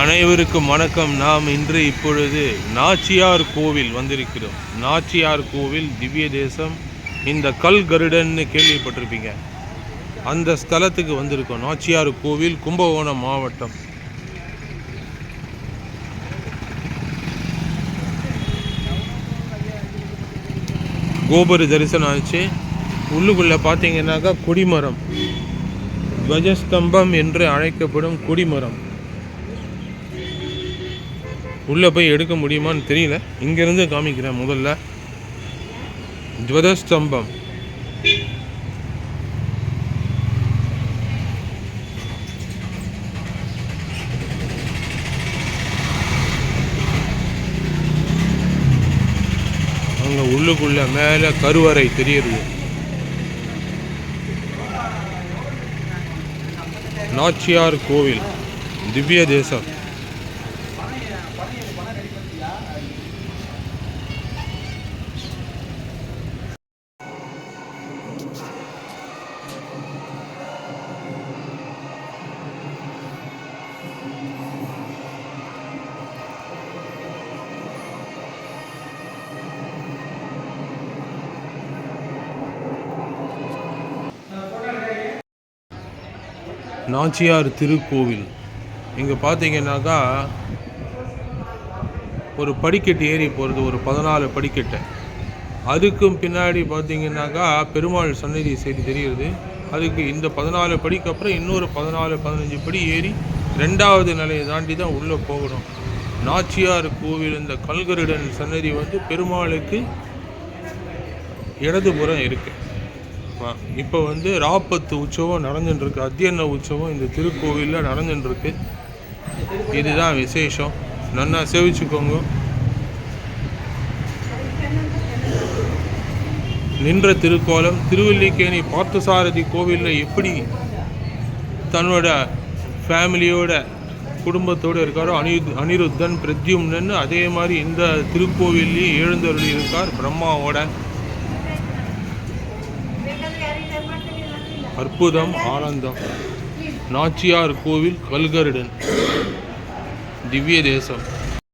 அனைவருக்கும் வணக்கம். நாம் இன்று இப்பொழுது நாச்சியார் கோவில் வந்திருக்கிறோம். நாச்சியார் கோவில் திவ்ய தேசம். இந்த கல் கருடன்னு கேள்விப்பட்டிருப்பீங்க. அந்த ஸ்தலத்துக்கு வந்திருக்கோம். நாச்சியார் கோவில் கும்பகோணம் மாவட்டம். கோபுர தரிசனம் ஆச்சு. உள்ளுக்குள்ளே பார்த்தீங்கன்னாக்கா கொடிமரம். துவஜஸ்தம்பம் என்று அழைக்கப்படும் கொடிமரம். உள்ளே போய் எடுக்க முடியுமான்னு தெரியல. இங்கேருந்து காமிக்கிறேன் முதல்ல. ஜுவதஸ்தம்பம் அங்கே உள்ளுக்குள்ள மேலே கருவறை தெரியுது. நாச்சியார் கோவில். திவ்ய தேசம். நாச்சியார் திருக்கோவில். இங்கே பார்த்தீங்கன்னாக்கா ஒரு படிக்கட்டு ஏறி போகிறது ஒரு பதினாலு படிக்கட்டு. அதுக்கும் பின்னாடி பார்த்தீங்கன்னாக்கா பெருமாள் சன்னதி செய்தி தெரிகிறது அதுக்கு இந்த பதினாலு படிக்கு அப்புறம் இன்னொரு பதினாலு பதினஞ்சு படி ஏறி ரெண்டாவது நிலையை தாண்டி தான் உள்ளே போகணும். நாச்சியார் கோவில் இந்த கல்கருடன் சன்னதி வந்து பெருமாளுக்கு இடதுபுறம் இருக்குது இப்போ வந்து ராப்பத்து உற்சவம் நடந்துட்டுருக்கு. அத்தியன உற்சவம் இந்த திருக்கோவிலில் நடந்துட்டுருக்கு. இதுதான் விசேஷம். நல்லா சேவிச்சுக்கோங்க. நின்ற திருக்கோலம் திருவல்லிக்கேணி பார்த்தசாரதி கோவிலில் எப்படி தன்னோட ஃபேமிலியோட குடும்பத்தோடு இருக்காரோ அனி அனிருத்தன் பிரத்யும்னு அதே மாதிரி இந்த திருக்கோவில்லையும் எழுந்தருளி இருக்கார் பிரம்மாவோட. அற்புதம் ஆனந்தம். நாச்சியார் கோவில் கல்கருடன். திவ்ய தேசம்.